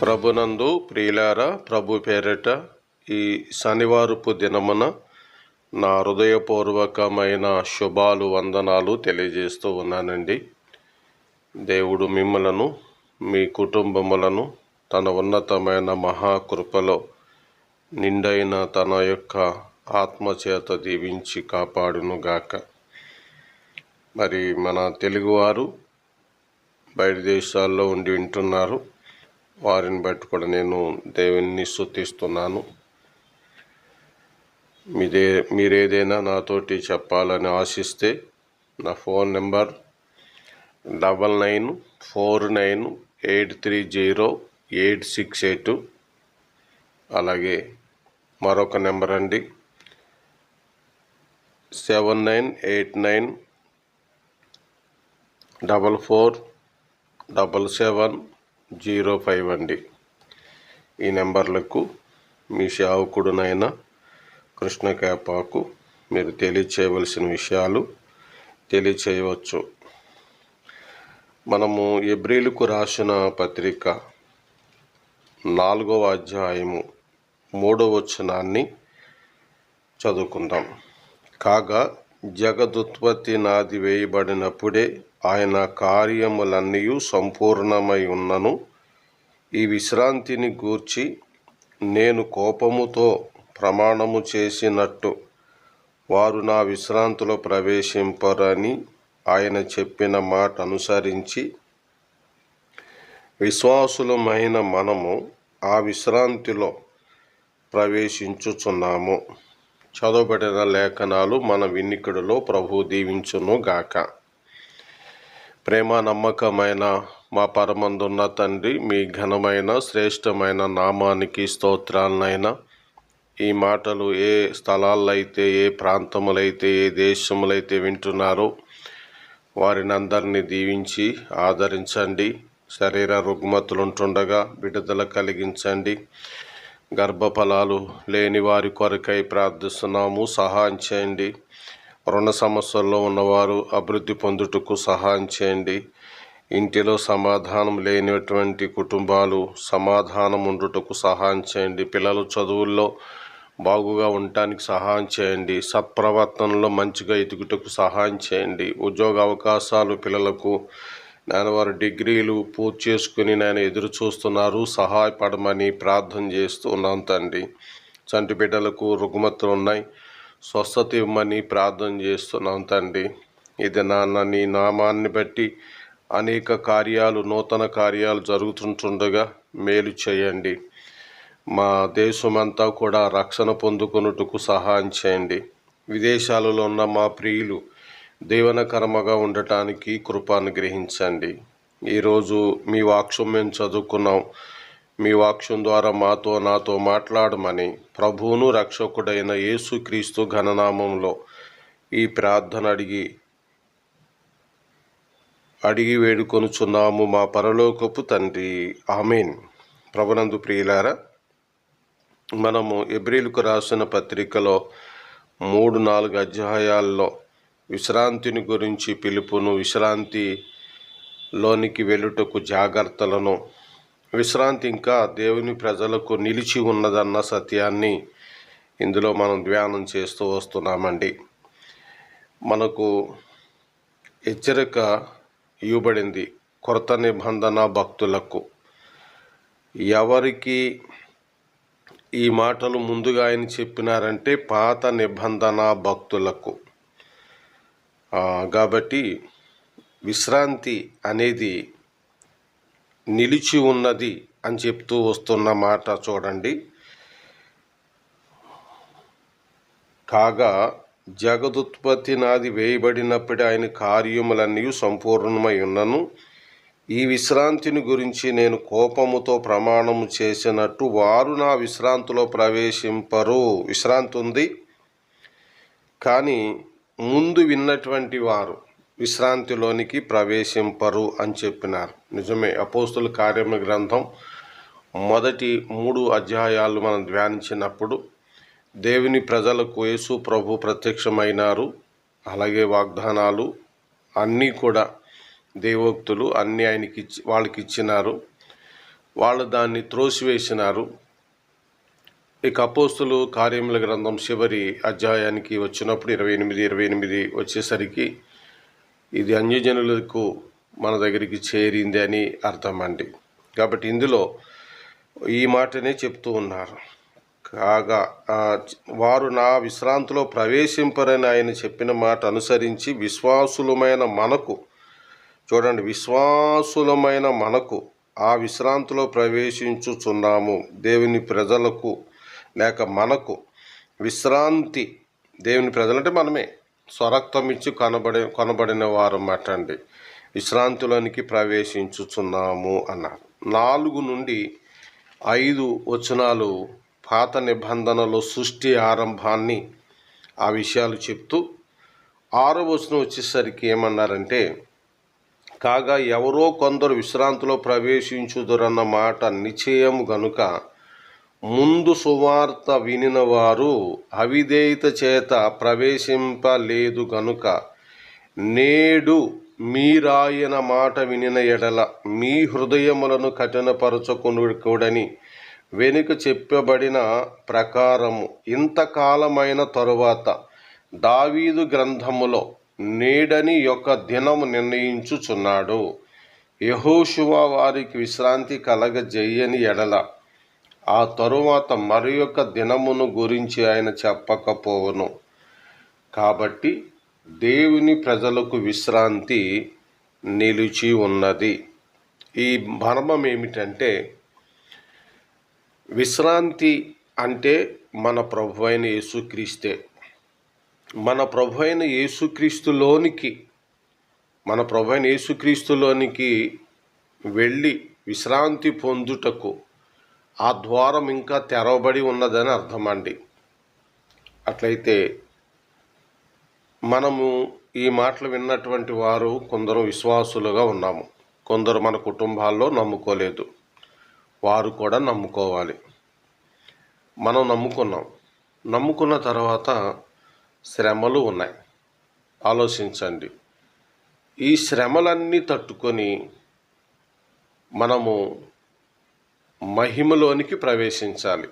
ప్రభునందు ప్రియులారా ప్రభు పేరిట ఈ శనివారపు దినమున నా హృదయపూర్వకమైన శుభాలు వందనాలు తెలియజేస్తూ ఉన్నానండి. దేవుడు మిమ్మలను మీ కుటుంబములను తన ఉన్నతమైన మహాకృపలో నిండైన తన యొక్క ఆత్మచేత దీవించి కాపాడునుగాక. మరి మన తెలుగువారు బయట దేశాల్లో ఉండి వింటున్నారు. వారిని బట్టి కూడా నేను దేవుని స్తుతిస్తున్నాను. మీదే మీరేదైనా నాతోటి చెప్పాలని ఆశిస్తే నా phone number double nine four nine eight three zero eight six eight. అలాగే మరొక నెంబర్ అండి. Seven nine eight nine double four double seven zero five అండి. ఈ నెంబర్లకు మీ సేవకుడునైన కృష్ణ కేపాకు మీరు తెలియచేయవలసిన విషయాలు తెలియచేయవచ్చు. మనము ఎబ్రిలకు రాసిన పత్రిక నాలుగవ అధ్యాయము మూడవ వచనాన్ని చదువుకుందాం. కాగా జగదుత్పత్తి నాది వేయబడినప్పుడే ఆయన కార్యములన్నీ సంపూర్ణమై ఉన్నను. ఈ విశ్రాంతిని గూర్చి నేను కోపముతో ప్రమాణము చేసినట్టు వారు నా విశ్రాంతిలో ప్రవేశింపరని ఆయన చెప్పిన మాట అనుసరించి విశ్వాసులమైన మనము ఆ విశ్రాంతిలో ప్రవేశించుచున్నాము. చదవబడిన లేఖనాలు మన వినికిడిలో ప్రభు దీవించును గాక ప్రేమ నమ్మకమైన మా పరమందున్న తండ్రి మీ ఘనమైన శ్రేష్టమైన నామానికి స్తోత్రాలనైనా ఈ మాటలు ఏ స్థలాల్లో అయితే ఏ ప్రాంతములైతే ఏ దేశములైతే వింటున్నారో వారిని అందరినీ దీవించి ఆదరించండి. శరీర రుగ్మతులుంటుండగా విడుదల కలిగించండి. గర్భఫలాలు లేని వారి కొరకై ప్రార్థిస్తున్నాము. సహాయం చేయండి. రుణ సమస్యల్లో ఉన్నవారు అభివృద్ధి పొందుటకు సహాయం చేయండి. ఇంటిలో సమాధానం లేనటువంటి కుటుంబాలు సమాధానం ఉండుటకు సహాయం చేయండి. పిల్లలు చదువుల్లో బాగుగా ఉండటానికి సహాయం చేయండి. సత్ప్రవర్తనలో మంచిగా ఎదుగుటకు సహాయం చేయండి. ఉద్యోగ అవకాశాలు పిల్లలకు నేను వారు డిగ్రీలు పూర్తి చేసుకుని నేను ఎదురు చూస్తున్నారు. సహాయపడమని ప్రార్థన చేస్తూ ఉన్నాను తండ్రి. చంటి బిడ్డలకు రుగ్మతులు ఉన్నాయి. స్వస్థత ఇవ్వమని ప్రార్థన చేస్తున్నాం తండ్రి. ఇది నాన్న నీ నామాన్ని బట్టి అనేక కార్యాలు నూతన కార్యాలు జరుగుతుంటుండగా మేలు చేయండి. మా దేశమంతా కూడా రక్షణ పొందుకొనుటకు సహాయం చేయండి. విదేశాలలో ఉన్న మా ప్రియులు దీవనకరమగా ఉండటానికి కృప అనుగ్రహించండి. ఈరోజు మీ వాక్యం మేము చదువుకున్నాం. మీ వాక్యం ద్వారా మాతో నాతో మాట్లాడమని ప్రభువును రక్షకుడైన యేసుక్రీస్తు ఘననామంలో ఈ ప్రార్థన అడిగి అడిగి వేడుకొనుచున్నాము మా పరలోకపు తండ్రి. ఆమెన్. ప్రభునందు ప్రియులారా మనము ఎబ్రిల్కు రాసిన పత్రికలో మూడు నాలుగు అధ్యాయాల్లో విశ్రాంతిని గురించి పిలుపును విశ్రాంతిలోనికి వెళ్ళుటకు జాగ్రత్తలను విశ్రాంతి ఇంకా దేవుని ప్రజలకు నిలిచి ఉన్నదన్న సత్యాన్ని ఇందులో మనం ధ్యానం చేస్తూ వస్తున్నామండి. మనకు హెచ్చరిక ఇవ్వబడింది కొరత నిబంధన భక్తులకు. ఎవరికి ఈ మాటలు ముందుగా ఆయన చెప్పినారంటే పాత నిబంధన భక్తులకు. కాబట్టి విశ్రాంతి అనేది నిలిచి ఉన్నది అని చెప్తూ వస్తున్న మాట చూడండి. కాగా జగదుత్పత్తి నాది వేయబడినప్పుడే ఆయన కార్యములన్నీ సంపూర్ణమై ఉన్నను. ఈ విశ్రాంతిని గురించి నేను కోపముతో ప్రమాణము చేసినట్టు వారు నా విశ్రాంతిలో ప్రవేశింపరు. విశ్రాంతి ఉంది. కానీ ముందు విన్నటువంటి వారు విశ్రాంతిలోనికి ప్రవేశింపరు అని చెప్పినారు. నిజమే అపోస్తుల కార్యమ గ్రంథం మొదటి మూడు అధ్యాయాలు మనం ధ్యానించినప్పుడు దేవుని ప్రజలకు యేసు ప్రభు ప్రత్యక్షమైనారు. అలాగే వాగ్దానాలు అన్నీ కూడా దేవోక్తులు అన్నీ ఆయనకి వాళ్ళకి ఇచ్చినారు వాళ్ళు దాన్ని త్రోసివేసినారు. ఇక అపోస్తులు కార్యముల గ్రంథం చివరి అధ్యాయానికి వచ్చినప్పుడు ఇరవై ఎనిమిది ఇరవై ఎనిమిది వచ్చేసరికి ఇది అన్యజనులకు మన దగ్గరికి చేరింది అని అర్థం అండి. కాబట్టి ఇందులో ఈ మాటనే చెప్తూ ఉన్నారు. కాగా వారు నా విశ్రాంతిలో ప్రవేశింపరని ఆయన చెప్పిన మాట అనుసరించి విశ్వాసులమైన మనకు చూడండి విశ్వాసులమైన మనకు ఆ విశ్రాంతిలో ప్రవేశించుచున్నాము. దేవుని ప్రజలకు లేక మనకు విశ్రాంతి దేవుని ప్రజలంటే మనమే. స్వరక్తం ఇచ్చి కనబడి కొనబడిన వారు మటండి. అండి విశ్రాంతిలోనికి ప్రవేశించుచున్నాము అన్నారు. నాలుగు నుండి ఐదు వచనాలు పాత నిబంధనలో సృష్టి ఆరంభాన్ని ఆ విషయాలు చెప్తూ ఆరో వచనం వచ్చేసరికి ఏమన్నారంటే కాగా ఎవరో కొందరు విశ్రాంతిలో ప్రవేశించుదురన్న మాట నిశ్చయం గనుక ముందు సువార్త వినినవారు అవిధేయత చేత ప్రవేశింపలేదు గనుక నేడు మీరాయన మాట వినిన ఎడల మీ హృదయములను కఠినపరచుకొనుకూడని వెనుక చెప్పబడిన ప్రకారము ఇంతకాలమైన తరువాత దావీదు గ్రంథములో నేడని యొక్క దినము నిర్ణయించుచున్నాడు. యహోషువ వారికి విశ్రాంతి కలగజేయని ఎడల ఆ తరువాత మరి యొక్క దినమును గురించి ఆయన చెప్పకపోవను. కాబట్టి దేవుని ప్రజలకు విశ్రాంతి నిలిచి ఉన్నది. ఈ మర్మం ఏమిటంటే విశ్రాంతి అంటే మన ప్రభు అయిన యేసుక్రీస్తే. మన ప్రభు అయిన యేసుక్రీస్తులోనికి మన ప్రభు అయిన యేసుక్రీస్తులోనికి వెళ్ళి విశ్రాంతి పొందుటకు ఆ ద్వారం ఇంకా తెరవబడి ఉన్నదని అర్థమండి. అట్లయితే మనము ఈ మాటలు విన్నటువంటి వారు కొందరు విశ్వాసులుగా ఉన్నాము. కొందరు మన కుటుంబాల్లో నమ్ముకోలేదు. వారు కూడా నమ్ముకోవాలి. మనం నమ్ముకున్నాం. నమ్ముకున్న తర్వాత శ్రమలు ఉన్నాయి. ఆలోచించండి. ఈ శ్రమలన్నీ తట్టుకొని మనము మహిమలోనికి ప్రవేశించాలి.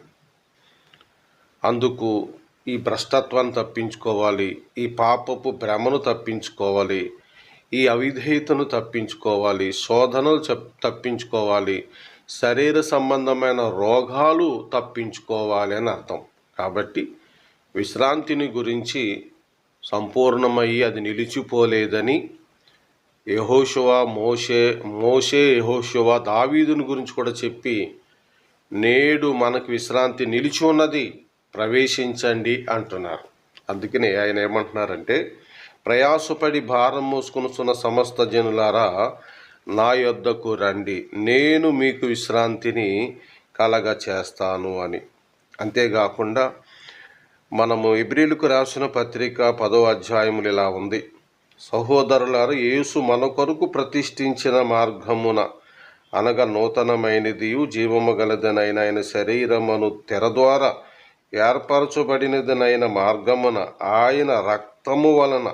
అందుకు ఈ భ్రష్టత్వాన్ని తప్పించుకోవాలి ఈ పాపపు భ్రమను తప్పించుకోవాలి ఈ అవిధేయతను తప్పించుకోవాలి శోధనలు తప్పించుకోవాలి శరీర సంబంధమైన రోగాలు తప్పించుకోవాలి అని అర్థం. కాబట్టి విశ్రాంతిని గురించి సంపూర్ణమయ్యి అది నిలిచిపోలేదని యహోషువ మోషే మోషే యహోషువ దావీదుని గురించి కూడా చెప్పి నేడు మనకు విశ్రాంతి నిలిచి ఉన్నది ప్రవేశించండి అంటున్నారు. అందుకనే ఆయన ఏమంటున్నారంటే ప్రయాసపడి భారం మోసుకునుస్తున్న సమస్త జనులారా నా యొద్దకు రండి. నేను మీకు విశ్రాంతిని కలగ చేస్తాను అని. అంతేకాకుండా మనము ఇబ్రిలకు రాసిన పత్రిక పదో అధ్యాయములు ఇలా ఉంది. సహోదరులారు యేసు మన కొరకు ప్రతిష్ఠించిన మార్గమున అనగా నూతనమైనది జీవము గలదనైన ఆయన శరీరమును తెర ద్వారా ఏర్పరచబడినదనైన మార్గమున ఆయన రక్తము వలన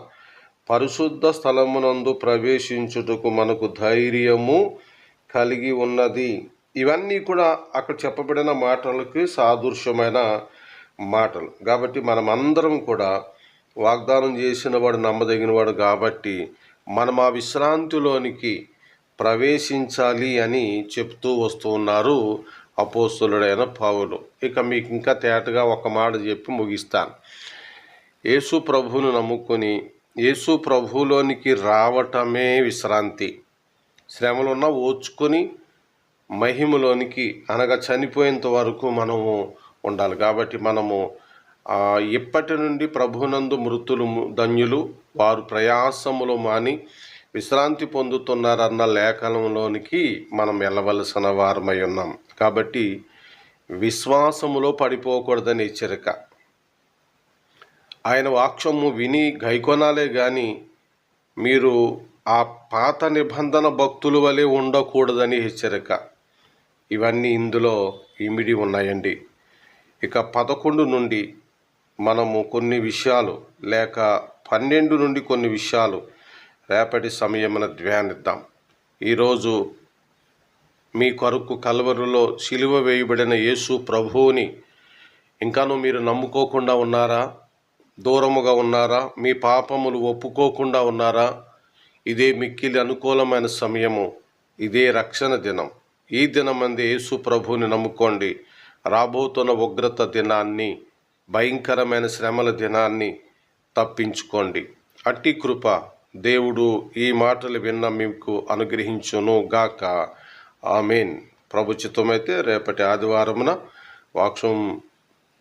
పరిశుద్ధ స్థలమునందు ప్రవేశించుటకు మనకు ధైర్యము కలిగి ఉన్నది. ఇవన్నీ కూడా అక్కడ చెప్పబడిన మాటలకి సాదృశ్యమైన మాటలు. కాబట్టి మనమందరం కూడా వాగ్దానం చేసిన వాడు నమ్మదగినవాడు కాబట్టి మనం ఆ విశ్రాంతిలోనికి ప్రవేశించాలి అని చెప్తూ వస్తూ ఉన్నారు అపోస్తులుడైన పావులు ఇక మీకు ఇంకా తేటగా ఒక మాట చెప్పి ముగిస్తాను. యేసు ప్రభువును నమ్ముకొని యేసు ప్రభువులోనికి రావటమే విశ్రాంతి. శ్రమలున్న ఓచుకొని మహిమలోనికి అనగా చనిపోయేంత వరకు మనము ఉండాలి. కాబట్టి మనము ఇప్పటి నుండి ప్రభునందు మృతులు ధన్యులు. వారు ప్రయాసములు మాని విశ్రాంతి పొందుతున్నారన్న లేఖనంలోనికి మనం వెళ్ళవలసిన వారమై ఉన్నాం. కాబట్టి విశ్వాసములో పడిపోకూడదని హెచ్చరిక. ఆయన వాక్యము విని గైకొనాలే కానీ మీరు ఆ పాత నిబంధన భక్తుల వలె ఉండకూడదని హెచ్చరిక. ఇవన్నీ ఇందులో ఇమిడి ఉన్నాయండి. ఇక పదకొండు నుండి మనము కొన్ని విషయాలు లేక పన్నెండు నుండి కొన్ని విషయాలు రేపటి సమయమున ధ్యానిద్దాం. ఈరోజు మీ కొరకు కలవరులో సిలువ వేయబడిన యేసు ప్రభువుని ఇంకాను మీరు నమ్ముకోకుండా ఉన్నారా? దూరముగా ఉన్నారా? మీ పాపములు ఒప్పుకోకుండా ఉన్నారా? ఇదే మిక్కిలి అనుకూలమైన సమయము. ఇదే రక్షణ దినం. ఈ దినమంది యేసు ప్రభువుని నమ్ముకోండి. రాబోతున్న ఉగ్రత దినాన్ని భయంకరమైన శ్రమల దినాన్ని తప్పించుకోండి. అట్టి కృప దేవుడు ఈ మాటలు విన్న మీకు అనుగ్రహించును గాక. ఆమెన్. ప్రభుచితమైతే రేపటి ఆదివారమున వాక్షం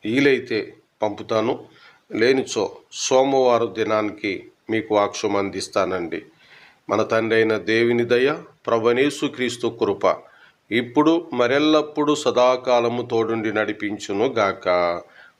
వీలైతే పంపుతాను. లేనిచో సోమవారం దినానికి మీకు వాక్షం అందిస్తానండి. మన తండ్రి అయిన దేవుని దయ ప్రభనేసు క్రీస్తు కృప ఇప్పుడు మరెల్లప్పుడు సదాకాలము తోడుండి నడిపించును గాక.